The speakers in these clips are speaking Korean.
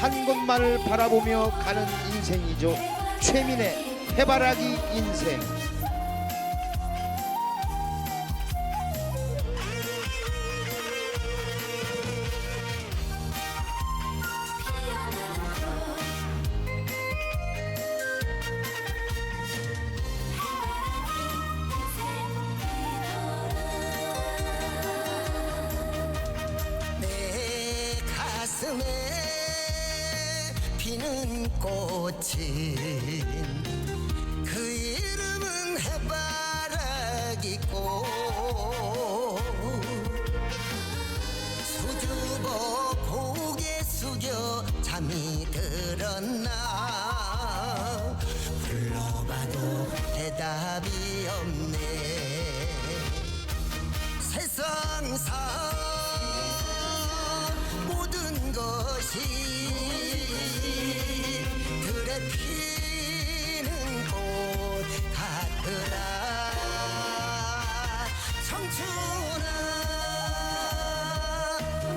한 곳만을 바라보며 가는 인생이죠. 최민의 해바라기 인생. 피는 꽃은 그 이름은 해바라기꽃. 수줍어 고개 숙여 잠이 들었나? 불러봐도 대답이 없네. 세상사 모든 것이 피는 꽃 같더라. 청춘아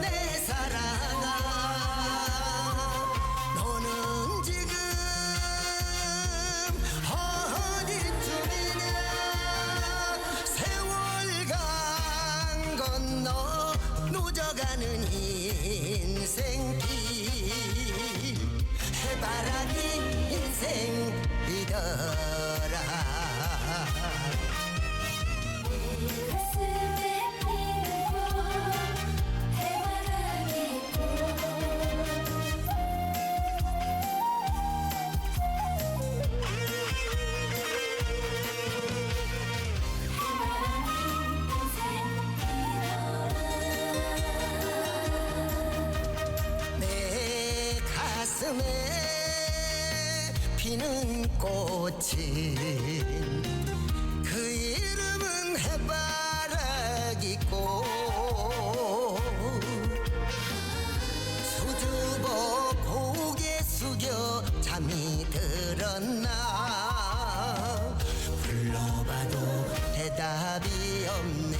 내 사랑아 너는 지금 어디쯤이냐? 세월강 건너 노져가는 인 ሄዳ 피는 꽃은 그 이름은 해바라기꽃. 수줍어 고개 숙여 잠이 들었나? 불러봐도 대답이 없네.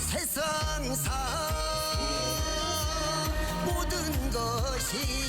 세상사 모든 것이